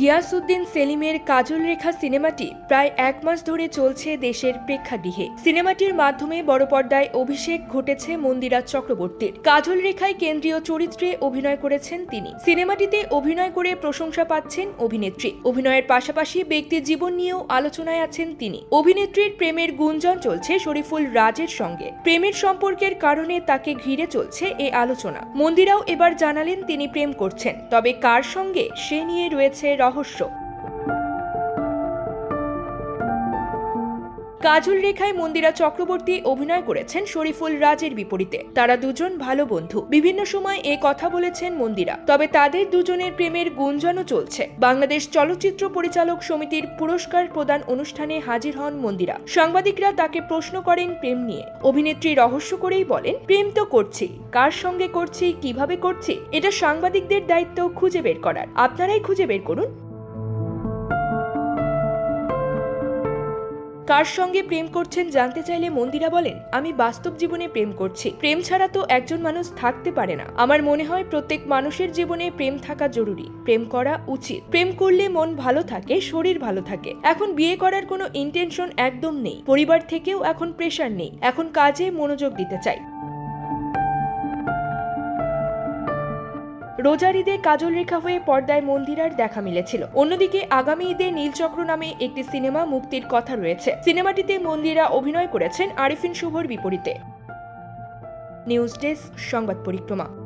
গিয়াসউদ্দিন সেলিমের কাজল রেখা সিনেমাটি প্রায় এক মাস ধরে চলছে দেশের প্রেক্ষাগৃহে। সিনেমাটির মাধ্যমে বড় পর্দায় অভিষেক ঘটেছে মন্দিরা চক্রবর্তীর। কাজল রেখায় কেন্দ্রীয় চরিত্রে অভিনয় করেছেন তিনি। সিনেমাটিতে অভিনয় করে প্রশংসা পাচ্ছেন অভিনেত্রী। অভিনয়ের পাশাপাশি ব্যক্তি জীবন নিয়েও আলোচনায় আছেন তিনি। অভিনেত্রীর প্রেমের গুঞ্জন চলছে শরীফুল রাজের সঙ্গে। প্রেমের সম্পর্কের কারণে তাকে ঘিরে চলছে এ আলোচনা। মন্দিরাও এবার জানালেন তিনি প্রেম করছেন। তবে কার সঙ্গে সে নিয়ে রয়েছে রহস্য কাজল রেখায় মন্দিরা চক্রবর্তী অভিনয় করেছেন শরীফুল রাজের বিপরীতে। তারা দুজন ভালো বন্ধু। বিভিন্ন সময় এ কথা বলেছেন মন্দিরা। তবে তাদের দুজনের প্রেমের গুঞ্জনও চলছে। বাংলাদেশ চলচ্চিত্র পরিচালক সমিতির পুরস্কার প্রদান অনুষ্ঠানে হাজির হন মন্দিরা। সাংবাদিকরা তাকে প্রশ্ন করেন প্রেম নিয়ে। অভিনেত্রী রহস্য করেই বলেন, প্রেম তো করছি। কার সঙ্গে করছি? কীভাবে করছি? এটা সাংবাদিকদের দায়িত্ব খুঁজে বের করার। আপনারাই খুঁজে বের করুন। কার সঙ্গে প্রেম করছেন জানতে চাইলে মন্দিরা বলেন, আমি বাস্তব জীবনে প্রেম করছি। প্রেম ছাড়া তো একজন মানুষ থাকতে পারে না। আমার মনে হয় প্রত্যেক মানুষের জীবনে প্রেম থাকা জরুরি। প্রেম করা উচিত। প্রেম করলে মন ভালো থাকে, শরীর ভালো থাকে। এখন বিয়ে করার কোনো ইন্টেনশন একদম নেই। পরিবার থেকেও এখন প্রেশার নেই। এখন কাজে মনোযোগ দিতে চাই। রোজার ঈদে কাজল রেখা হয়ে পর্দায় মন্দিরার দেখা মিলেছিল। অন্যদিকে আগামী ঈদে নীলচক্র নামে একটি সিনেমা মুক্তির কথা রয়েছে। সিনেমাটিতে মন্দিরা অভিনয় করেছেন আরিফিন শুভর বিপরীতে। নিউজ ডেস্ক সংবাদ পরিক্রমা।